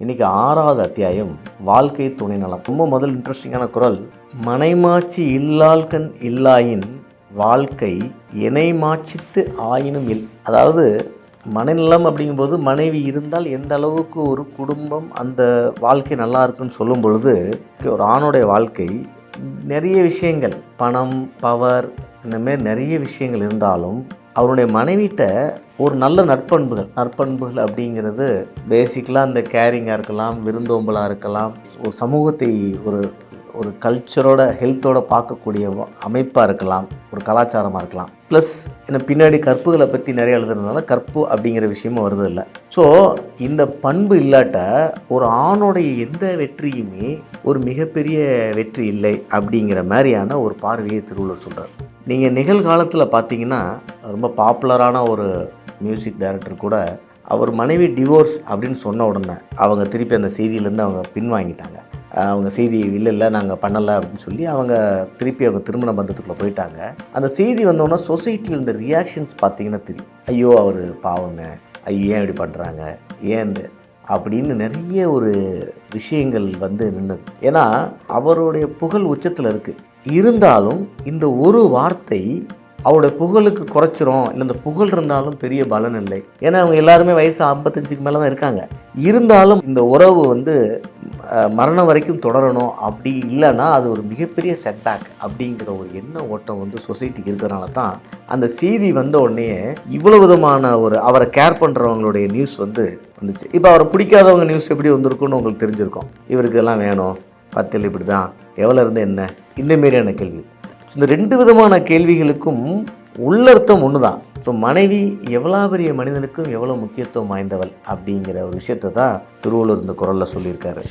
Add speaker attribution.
Speaker 1: இன்னைக்கு ஆறாவது அத்தியாயம் வாழ்க்கை துணை நலம் ரொம்ப முதல் இன்ட்ரெஸ்டிங்கான குரல். மனைமாச்சி இல்லால்கண் இல்லாயின் வாழ்க்கை இணைமாச்சித்து ஆயினும் இல். அதாவது மனநலம் அப்படிங்கும்போது மனைவி இருந்தால் எந்த அளவுக்கு ஒரு குடும்பம் அந்த வாழ்க்கை நல்லா இருக்குன்னு சொல்லும் பொழுது ஒரு ஆணுடைய வாழ்க்கை நிறைய விஷயங்கள் பணம் பவர் இந்த மாதிரி நிறைய விஷயங்கள் இருந்தாலும் அவருடைய மனைவிட்ட ஒரு நல்ல நற்பண்புகள். நற்பண்புகள் அப்படிங்கிறது பேசிக்கலாக அந்த கேரிங்காக இருக்கலாம் விருந்தோம்பலாக இருக்கலாம் ஒரு சமூகத்தை ஒரு ஒரு கல்ச்சரோட ஹெல்த்தோட பார்க்கக்கூடிய அமைப்பாக இருக்கலாம் ஒரு கலாச்சாரமாக இருக்கலாம். ப்ளஸ் என்ன பின்னாடி கற்புகளை பற்றி நிறைய எழுதுறதுனால கற்பு அப்படிங்கிற விஷயமும் வருது இல்லை ஸோ இந்த பண்பு இல்லாட்ட ஒரு ஆணுடைய எந்த வெற்றியுமே ஒரு மிகப்பெரிய வெற்றி இல்லை அப்படிங்கிற மாதிரியான ஒரு பார்வையை திருவள்ளுவர் சொல்கிறார் நீங்கள் நிகழ்காலத்தில் பார்த்தீங்கன்னா ரொம்ப பாப்புலரான ஒரு மியூசிக் டைரக்டர் கூட அவர் மனைவி டிவோர்ஸ் அப்படின்னு சொன்ன உடனே அவங்க திருப்பி அந்த செய்தியிலேருந்து அவங்க பின்வாங்கிட்டாங்க. அவங்க செய்தி இல்லை இல்லை நாங்கள் பண்ணலை அப்படின்னு சொல்லி அவங்க திருப்பி அவங்க திருமண பந்தத்துக்குள்ளே போயிட்டாங்க. அந்த செய்தி வந்தோடனே சொசைட்டியில் இருந்த ரியாக்ஷன்ஸ் பார்த்தீங்கன்னா தெரியும். ஐயோ அவர் பாவங்க. ஐயோ ஏன் இப்படி பண்ணுறாங்க ஏன் இந்த அப்படின்னு நிறைய ஒரு விஷயங்கள் வந்து நின்றுது ஏன்னா அவருடைய புகழ் உச்சத்தில் இருக்குது இருந்தாலும் இந்த ஒரு வார்த்தை அவரோட புகழுக்கு குறைச்சிரும். இல்லை இந்த புகழ் இருந்தாலும் பெரிய பலன் இல்லை. ஏன்னா அவங்க எல்லாருமே வயசு ஐம்பத்தஞ்சுக்கு மேலே தான் இருக்காங்க. இருந்தாலும் இந்த உறவு வந்து மரணம் வரைக்கும் தொடரணும். அப்படி இல்லைன்னா அது ஒரு மிகப்பெரிய செட்பேக் அப்படிங்கிற ஒரு எண்ண ஓட்டம் வந்து சொசைட்டிக்கு இருக்கிறனால தான் அந்த செய்தி வந்த உடனே இவ்வளவு விதமான ஒரு அவரை கேர் பண்ணுறவங்களுடைய நியூஸ் வந்து வந்துச்சு. இப்போ அவரை பிடிக்காதவங்க நியூஸ் எப்படி வந்திருக்குன்னு உங்களுக்கு தெரிஞ்சிருக்கும். இவருக்கு எல்லாம் வேணும். பத்தில் இப்படி தான் எவ்வளோ இருந்து என்ன? இந்த மாரியான கேள்வி. இந்த ரெண்டு விதமான கேள்விகளுக்கும் உள்ளர்த்தம் ஒன்று தான் ஸோ மனைவி எவ்வளோ பெரிய மனிதனுக்கும் எவ்வளோ முக்கியத்துவம் வாய்ந்தவள் அப்படிங்கிற ஒரு விஷயத்தை தான் திருவள்ளுவர் இந்த குரலில் சொல்லியிருக்காரு.